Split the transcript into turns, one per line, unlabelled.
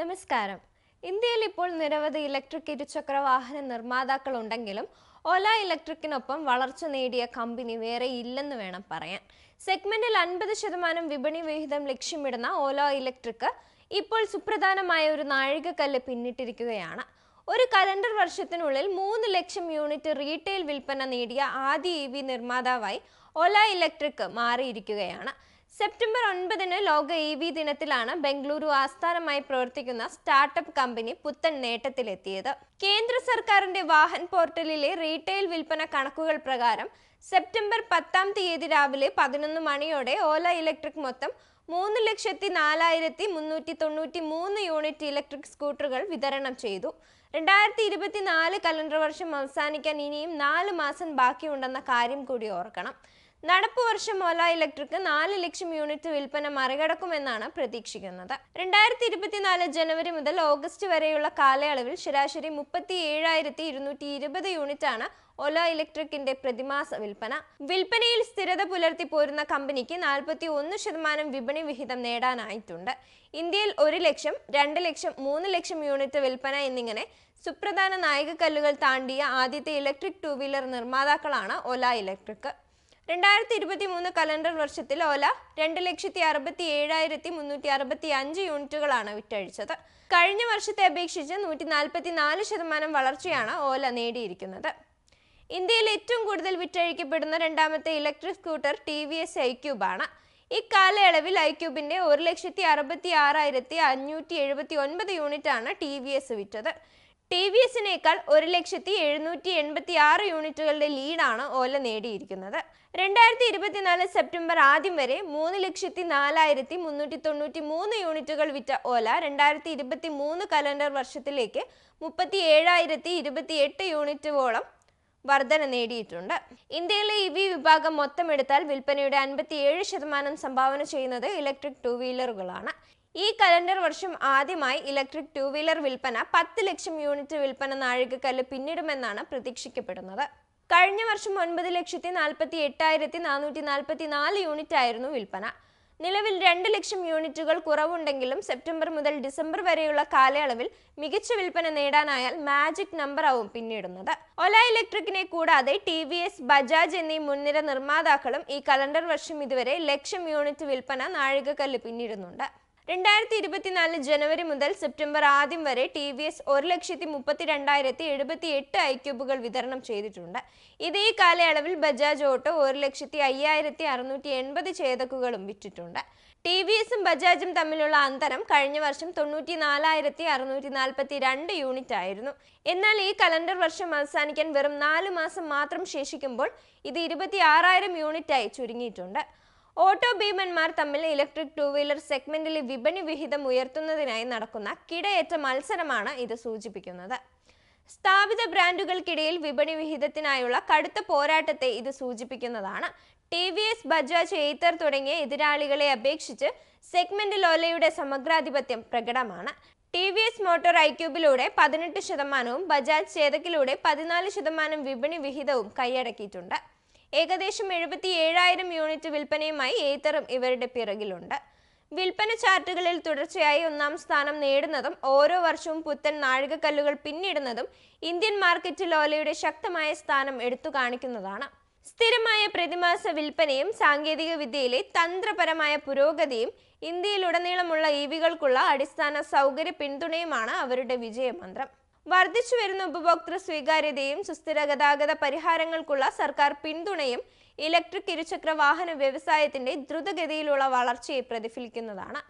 നമസ്കാരം. ഇന്ത്യയിൽ ഇപ്പോൾ നിരവധി ഇലക്ട്രിക് ഇരുചക്ര വാഹന നിർമ്മാതാക്കൾ ഉണ്ടെങ്കിലും ഓല ഇലക്ട്രിക്കിനൊപ്പം വളർച്ച നേടിയ കമ്പനി വേറെ ഇല്ലെന്ന് വേണം പറയാൻ. സെഗ്മെന്റിൽ അൻപത് ശതമാനം വിപണി വിഹിതം ലക്ഷ്യമിടുന്ന ഓല ഇലക്ട്രിക് ഇപ്പോൾ സുപ്രധാനമായ ഒരു നാഴികക്കല്ല് പിന്നിട്ടിരിക്കുകയാണ്. ഒരു കലണ്ടർ വർഷത്തിനുള്ളിൽ മൂന്ന് ലക്ഷം യൂണിറ്റ് റീറ്റെയിൽ വിൽപ്പന നേടിയ ആദ്യ ഇ വി നിർമ്മാതാവായി ഒല ഇലക്ട്രിക് മാറിയിരിക്കുകയാണ്. സെപ്റ്റംബർ ഒൻപതിന് ലോക ഇ വി ദിനത്തിലാണ് ബംഗളൂരു ആസ്ഥാനമായി പ്രവർത്തിക്കുന്ന സ്റ്റാർട്ടപ്പ് കമ്പനി പുത്തൻ നേട്ടത്തിലെത്തിയത്. കേന്ദ്ര സർക്കാരിന്റെ വാഹൻ പോർട്ടലിലെ റീറ്റെയിൽ വിൽപ്പന കണക്കുകൾ പ്രകാരം സെപ്റ്റംബർ പത്താം തീയതി രാവിലെ പതിനൊന്ന് മണിയോടെ ഓല ഇലക്ട്രിക് മൊത്തം മൂന്ന് ലക്ഷത്തി നാലായിരത്തി മുന്നൂറ്റി തൊണ്ണൂറ്റി മൂന്ന് യൂണിറ്റ് ഇലക്ട്രിക് സ്കൂട്ടറുകൾ വിതരണം ചെയ്തു. രണ്ടായിരത്തി ഇരുപത്തിനാല് കലണ്ടർ വർഷം അവസാനിക്കാൻ ഇനിയും നാല് മാസം ബാക്കിയുണ്ടെന്ന കാര്യം കൂടി ഓർക്കണം. നടപ്പ് വർഷം ഓല ഇലക്ട്രിക് നാല് ലക്ഷം യൂണിറ്റ് വിൽപ്പന മറികടക്കുമെന്നാണ് പ്രതീക്ഷിക്കുന്നത്. രണ്ടായിരത്തി ഇരുപത്തിനാല് ജനുവരി മുതൽ ഓഗസ്റ്റ് വരെയുള്ള കാലയളവിൽ ശരാശരി മുപ്പത്തി ഏഴായിരത്തി ഇരുന്നൂറ്റി ഇരുപത് യൂണിറ്റാണ് ഒല ഇലക്ട്രിക്കിന്റെ പ്രതിമാസ വിൽപ്പന. വിൽപ്പനയിൽ സ്ഥിരത പുലർത്തി പോരുന്ന കമ്പനിക്ക് നാൽപ്പത്തി ഒന്ന് ശതമാനം വിപണി വിഹിതം നേടാനായിട്ടുണ്ട്. ഇന്ത്യയിൽ ഒരു ലക്ഷം രണ്ട് ലക്ഷം മൂന്ന് ലക്ഷം യൂണിറ്റ് വിൽപ്പന എന്നിങ്ങനെ സുപ്രധാന നായികക്കല്ലുകൾ താണ്ടിയ ആദ്യത്തെ ഇലക്ട്രിക് ടു വീലർ നിർമ്മാതാക്കളാണ് ഒല ഇലക്ട്രിക്. രണ്ടായിരത്തി ഇരുപത്തി മൂന്ന് കലണ്ടർ വർഷത്തിൽ ഓല രണ്ട് ലക്ഷത്തി അറുപത്തി ഏഴായിരത്തി മുന്നൂറ്റി അറുപത്തി അഞ്ച് യൂണിറ്റുകളാണ് വിറ്റഴിച്ചത്. കഴിഞ്ഞ വർഷത്തെ അപേക്ഷിച്ച് നൂറ്റി നാൽപ്പത്തി നാല് ശതമാനം വളർച്ചയാണ് ഓല നേടിയിരിക്കുന്നത്. ഇന്ത്യയിൽ ഏറ്റവും കൂടുതൽ വിറ്റഴിക്കപ്പെടുന്ന രണ്ടാമത്തെ electric scooter T V S ഐക്യൂബാണ്. ഇക്കാലയളവിൽ ഐക്യൂബിന്റെ ഒരു ലക്ഷത്തി അറുപത്തി ആറായിരത്തി അഞ്ഞൂറ്റി എഴുപത്തി ഒൻപത് യൂണിറ്റ് ആണ് ടി വി എസ് വിറ്റത്. ടി വി എസിനേക്കാൾ ഒരു ലക്ഷത്തി എഴുന്നൂറ്റി എൺപത്തി ആറ് യൂണിറ്റുകളുടെ ലീഡാണ് ഓല നേടിയിരിക്കുന്നത്. രണ്ടായിരത്തി ഇരുപത്തിനാല് സെപ്റ്റംബർ ആദ്യം വരെ മൂന്ന് ലക്ഷത്തി നാലായിരത്തി മുന്നൂറ്റി തൊണ്ണൂറ്റി മൂന്ന് യൂണിറ്റുകൾ വിറ്റ ഓല രണ്ടായിരത്തി ഇരുപത്തി മൂന്ന് കലണ്ടർ വർഷത്തിലേക്ക് മുപ്പത്തി ഏഴായിരത്തി ഇരുപത്തി എട്ട് യൂണിറ്റുകളോളം വർധന നേടിയിട്ടുണ്ട്. ഇന്ത്യയിലെ ഇ വി വിഭാഗം മൊത്തമെടുത്താൽ വിൽപ്പനയുടെ അൻപത്തിയേഴ് ശതമാനം സംഭാവന ചെയ്യുന്നത് ഇലക്ട്രിക് ടു വീലറുകളാണ്. ഈ കലണ്ടർ വർഷം ആദ്യമായി ഇലക്ട്രിക് ടു വീലർ വിൽപ്പന പത്ത് ലക്ഷം യൂണിറ്റ് വിൽപ്പന നാഴികക്കല്ല് പിന്നിടുമെന്നാണ് പ്രതീക്ഷിക്കപ്പെടുന്നത്. കഴിഞ്ഞ വർഷം ഒൻപത് ലക്ഷത്തി നാൽപ്പത്തി എട്ടായിരത്തി നാനൂറ്റി നാൽപ്പത്തി നാല് യൂണിറ്റ് ആയിരുന്നു വിൽപ്പന. നിലവിൽ രണ്ട് ലക്ഷം യൂണിറ്റുകൾ കുറവുണ്ടെങ്കിലും സെപ്റ്റംബർ മുതൽ ഡിസംബർ വരെയുള്ള കാലയളവിൽ മികച്ച വിൽപ്പന നേടാനായാൽ മാജിക് നമ്പർ ആവും പിന്നിടുന്നത്. ഒല ഇലക്ട്രിക്കിനെ കൂടാതെ ടി വി എസ് ബജാജ് എന്നീ മുൻനിര നിർമ്മാതാക്കളും ഈ കലണ്ടർ വർഷം ഇതുവരെ ലക്ഷം യൂണിറ്റ് വിൽപ്പന നാഴികക്കല്ല് പിന്നിടുന്നുണ്ട്. രണ്ടായിരത്തി ഇരുപത്തിനാല് ജനുവരി മുതൽ സെപ്റ്റംബർ ആദ്യം വരെ ടി വി എസ് ഒരു ലക്ഷത്തി മുപ്പത്തി രണ്ടായിരത്തി എഴുപത്തി എട്ട് ഐക്യൂബുകൾ വിതരണം ചെയ്തിട്ടുണ്ട്. ഇതേ കാലയളവിൽ ബജാജ് ഓട്ടോ ഒരു ലക്ഷത്തി അയ്യായിരത്തി അറുന്നൂറ്റി എൺപത് ചേതക്കുകളും വിറ്റിട്ടുണ്ട്. ടി വി എസും ബജാജും തമ്മിലുള്ള അന്തരം കഴിഞ്ഞ വർഷം തൊണ്ണൂറ്റി നാലായിരത്തി അറുന്നൂറ്റി നാൽപ്പത്തി രണ്ട് യൂണിറ്റ് ആയിരുന്നു. എന്നാൽ ഈ കലണ്ടർ വർഷം അവസാനിക്കാൻ വെറും നാല് മാസം മാത്രം ശേഷിക്കുമ്പോൾ ഇത് ഇരുപത്തി ആറായിരം യൂണിറ്റായി ചുരുങ്ങിയിട്ടുണ്ട്. ഓട്ടോ ഭീമന്മാർ തമ്മിൽ ഇലക്ട്രിക് ടൂ വീലർ സെഗ്മെന്റിലെ വിപണി വിഹിതം ഉയർത്തുന്നതിനായി നടക്കുന്ന കിടയേറ്റ മത്സരമാണ് ഇത് സൂചിപ്പിക്കുന്നത്. സ്ഥാപിത ബ്രാൻഡുകൾക്കിടയിൽ വിപണി വിഹിതത്തിനായുള്ള കടുത്ത പോരാട്ടത്തെ ഇത് സൂചിപ്പിക്കുന്നതാണ്. T V S Bajaj Ather തുടങ്ങിയ എതിരാളികളെ അപേക്ഷിച്ച് സെഗ്മെന്റിൽ ഓലയുടെ സമഗ്രാധിപത്യം പ്രകടമാണ്. ടി വി എസ് മോട്ടോർ ഐക്യൂബിലൂടെ പതിനെട്ട് ശതമാനവും ബജാജ് ചേതക്കിലൂടെ പതിനാല് ശതമാനം വിപണി വിഹിതവും കൈയടക്കിയിട്ടുണ്ട്. ഏകദേശം എഴുപത്തി ഏഴായിരം യൂണിറ്റ് വിൽപ്പനയുമായി ഏത്തറും ഇവരുടെ പിറകിലുണ്ട്. വിൽപ്പന ചാർട്ടുകളിൽ തുടർച്ചയായി ഒന്നാം സ്ഥാനം നേടുന്നതും ഓരോ വർഷവും പുത്തൻ നാഴികക്കല്ലുകൾ പിന്നിടുന്നതും ഇന്ത്യൻ മാർക്കറ്റിൽ ഓലയുടെ ശക്തമായ സ്ഥാനം എടുത്തു കാണിക്കുന്നതാണ്. സ്ഥിരമായ പ്രതിമാസ വിൽപ്പനയും സാങ്കേതിക വിദ്യയിലെ തന്ത്രപരമായ പുരോഗതിയും ഇന്ത്യയിലുടനീളമുള്ള ഇവികൾക്കുള്ള അടിസ്ഥാന സൗകര്യ പിന്തുണയുമാണ് അവരുടെ വിജയമന്ത്രം. വർദ്ധിച്ചു വരുന്ന ഉപഭോക്തൃ സ്വീകാര്യതയും സുസ്ഥിര ഗതാഗത പരിഹാരങ്ങൾക്കുള്ള സർക്കാർ പിന്തുണയും ഇലക്ട്രിക് ഇരുചക്ര വാഹന വ്യവസായത്തിന്റെ ദ്രുതഗതിയിലുള്ള വളർച്ചയെ പ്രതിഫലിക്കുന്നതാണ്